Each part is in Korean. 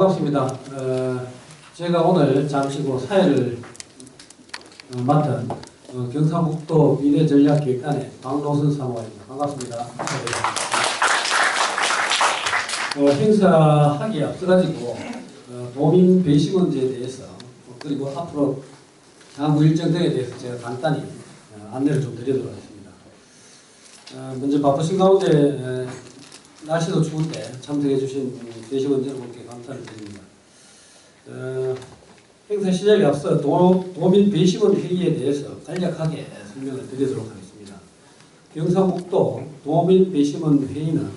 반갑습니다. 어, 제가 오늘 잠시 후 사회를 어, 맡은 어, 경상북도 미래전략기획단의 박노선 사무관입니다. 반갑습니다. 어, 행사하기에 앞서가지고 어, 도민 배시 문제에 대해서 어, 그리고 앞으로 향후 일정 등에 대해서 제가 간단히 어, 안내를 좀 드리도록 하겠습니다. 어, 먼저 바쁘신 가운데 에, 날씨도 추운데 참석해 주신 대시원 여러분께 감사를 드립니다. 어, 행사 시작에 앞서 도, 도민 배시원 회의에 대해서 간략하게 설명을 드리도록 하겠습니다. 경상북도 도민 배시원 회의는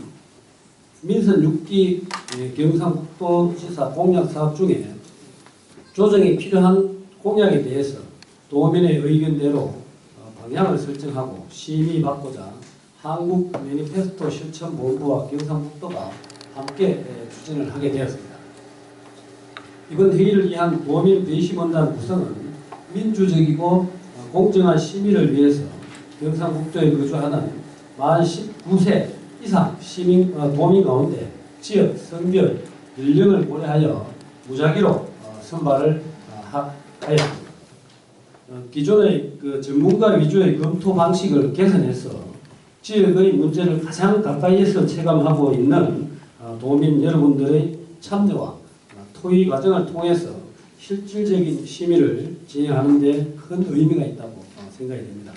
민선 6기 예, 경상북도지사 공약 사업 중에 조정이 필요한 공약에 대해서 도민의 의견대로 어, 방향을 설정하고 심의받고자 한국 매니페스토 실천 본부와 경상북도가 함께 에, 추진을 하게 되었습니다. 이번 회의를 위한 도민 배심원단 구성은 민주적이고 어, 공정한 심의를 위해서 경상북도에 거주하는 만 19세 이상 시민 어, 도민 가운데 지역, 성별, 연령을 고려하여 무작위로 어, 선발을 어, 하- 하였습니다. 어, 기존의 그 전문가 위주의 검토 방식을 개선해서 지역의 문제를 가장 가까이에서 체감하고 있는 어, 도민 여러분들의 참여와 어, 토의 과정을 통해서 실질적인 심의를 진행하는 데 큰 의미가 있다고 어, 생각이 됩니다.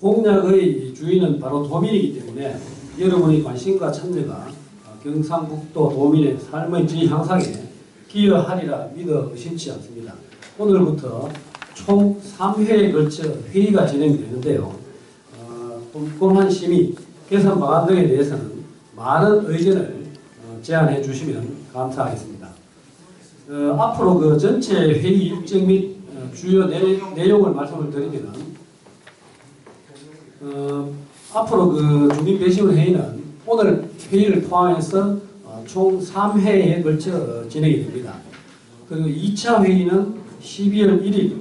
공약의 주인은 바로 도민이기 때문에 여러분의 관심과 참여가 어, 경상북도 도민의 삶의 질 향상에 기여하리라 믿어 의심치 않습니다. 오늘부터 총 3회에 걸쳐 회의가 진행되는데요. 어, 꼼꼼한 심의, 개선 방안 등에 대해서는 많은 의견을 어, 제안해 주시면 감사하겠습니다. 어, 앞으로 그 전체 회의 일정 및 어, 주요 내, 내용을 말씀을 드리면은 어, 앞으로 그 주민 배심원 회의는 오늘 회의를 포함해서 어, 총 3회에 걸쳐 어, 진행이 됩니다. 그리고 2차 회의는 12월 1일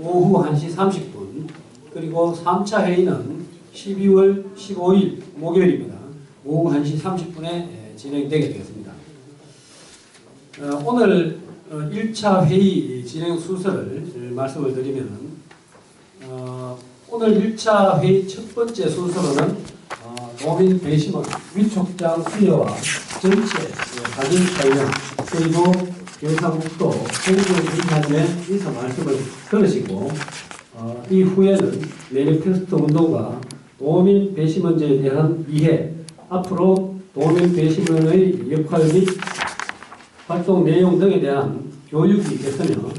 오후 1시 30분 그리고 3차 회의는 12월 15일 목요일입니다. 오후 1시 30분에 진행되게 되겠습니다. 어, 오늘 어, 1차 회의 진행 순서를 말씀을 드리면 어, 오늘 1차 회의 첫 번째 순서로는 어, 도민 배심원 위촉장 수여와 전체 예, 사진 촬영 그리고 경상북도 행정인사에 인사 말씀을 들으시고 어, 이후에는 매니페스토 운동과 도민 배심원제에 대한 이해 앞으로 도민 배심원의 역할 및 활동 내용 등에 대한 교육이 있겠으며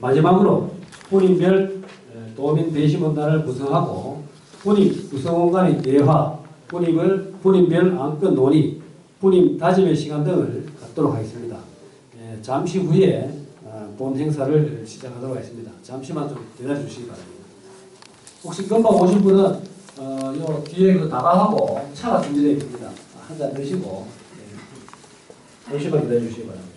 마지막으로 본인별 에, 도민 배심원단을 구성하고 본인 구성원 간의 대화, 본인별, 본인별 안건 논의, 본인 다짐의 시간 등을 갖도록 하겠습니다. 예, 잠시 후에 어, 본 행사를 시작하도록 하겠습니다. 잠시만 좀 기다려 주시기 바랍니다. 혹시 금방 오신 분은 어, 요 뒤에 그 다가하고 차가 준비되어 있습니다. 한 잔 드시고 예, 잠시만 기다려 주시기 바랍니다.